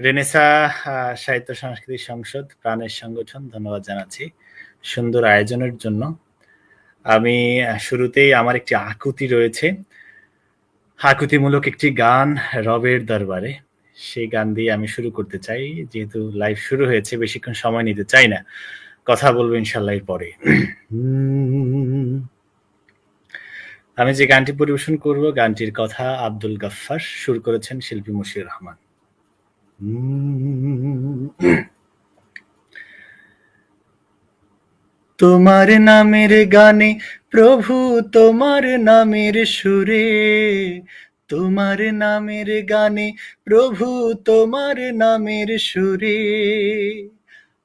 Renaissance সাহিত্য, সাংস্কৃতিক সংসদ, প্রাণের সংগঠন, ধন্যবাদ জানাচ্ছি সুন্দর আয়োজনের জন্য। আমি শুরুতেই আমার একটি আকুতি রয়েছে। আকুতিমূলক একটি গান রবের দরবারে। সেই গান দিয়ে আমি শুরু করতে চাই। যেহেতু লাইভ শুরু হয়েছে, বেশিক্ষণ সময় নিতে চাই না। কথা বলব ইনশাল্লাহ পরে আমি যে গানটি পরিবেশন করব, গানটির কথা আব্দুল গাফফার, সুর করেছেন শিল্পী মুশির রহমান। তোমার নামের গানে, প্রভু তোমার নামের সুরে। তোমার নামের গানে, প্রভু তোমার নামের সুরে।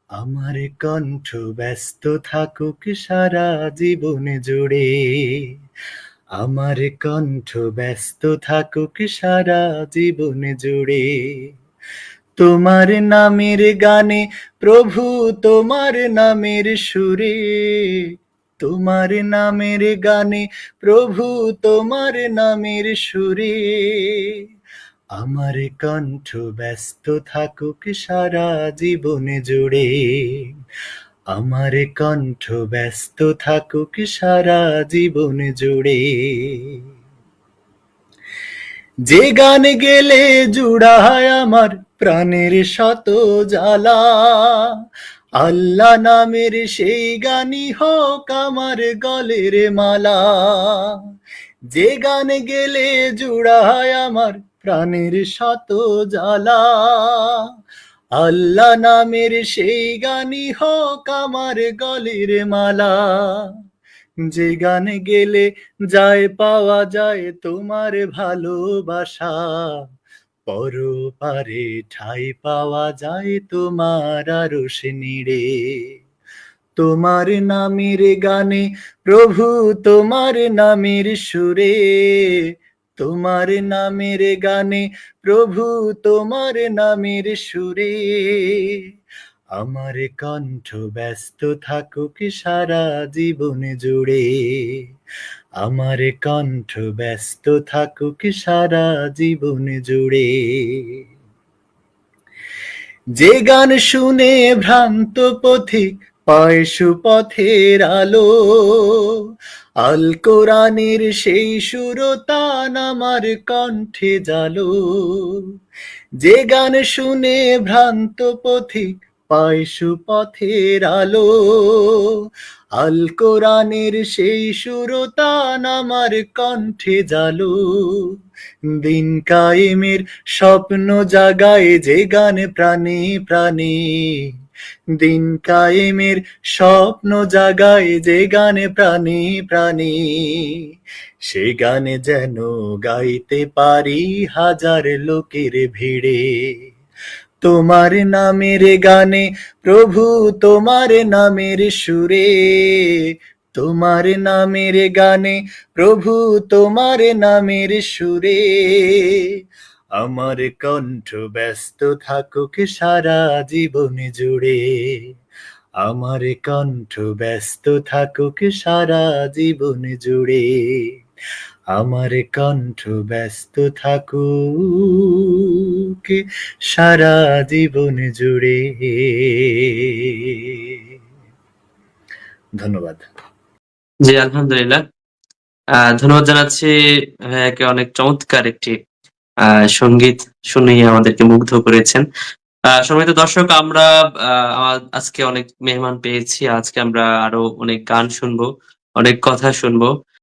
আমার কণ্ঠ ব্যস্ত থাকুক সারা জীবন জুড়ে। আমার কণ্ঠ ব্যস্ত থাকুক সারা জীবন জুড়ে। তোমার নামের গানে, প্রভু তোমার নামের সুরে। তোমার নামের গানে, প্রভু তোমার নামের সুরে। আমার কণ্ঠ ব্যস্ত থাকুক সারা জীবন জুড়ে। আমার কণ্ঠ ব্যস্ত থাকুক সারা জীবন জুড়ে। যে গান গেলে জুড়ায় আমার প্রাণের শত জ্বালা, আল্লাহ নামের সেই গানই হোক আমার গলের মালা। যে গান গেলে জুড়ায় আমার প্রাণের শত জ্বালা, আল্লাহ নামের সেই গানই হোক আমার গলের মালা। যে গান গেলে যায় পাওয়া যায় তোমার ভালোবাসা। পর পারে ঠাই পাওয়া যায় তোমার আরশ নিড়ে তোমার নামের গানে প্রভু তোমার নামের সুরে। তোমার নামের গানে প্রভু তোমার নামের সুরে। আমার কণ্ঠ ব্যস্ত থাকুক সারা জীবন জুড়ে। আমার কণ্ঠ ব্যস্ত থাকুক সারা জীবন জুড়ে। যে গান শুনে ভ্রান্ত পথিক পায় সুপথের আলো, আল কোরআনের সেই সুরতান আমার কণ্ঠে জালো। যে গান শুনে ভ্রান্ত পথিক পায় সুপথের আলো, আল কোরআনের সেই সুরতান আমার কণ্ঠে জালো। দিন কায়েমের স্বপ্ন জাগায় যে গান প্রাণে প্রাণে, দিন কায়েমের স্বপ্ন জাগায় যে গানে প্রাণে প্রাণে। সে গানে যেন গাইতে পারি হাজার লোকের ভিড়ে তোমার নামের গানে, প্রভু তোমার নামের সুরে। তোমার নামের গানে, প্রভু তোমার নামের সুরে। আমার কণ্ঠ ব্যস্ত থাকুক সারা জীবন জুড়ে। আমার কণ্ঠ ব্যস্ত থাকুক সারা জীবন জুড়ে। আমার কণ্ঠ ব্যস্ত থাকুক, সারা জীবন জুড়ে। ধন্যবাদ। জি, আলহামদুলিল্লাহ। ধন্যবাদ জানাচ্ছি ভাইয়াকে অনেক চমৎকার একটি সংগীত শুনিয়ে আমাদেরকে মুগ্ধ করেছেন। সম্মানিত দর্শক, আমরা আজকে অনেক মেহমান পেয়েছি। আজকে আমরা আরও অনেক গান শুনব, অনেক কথা শুনব।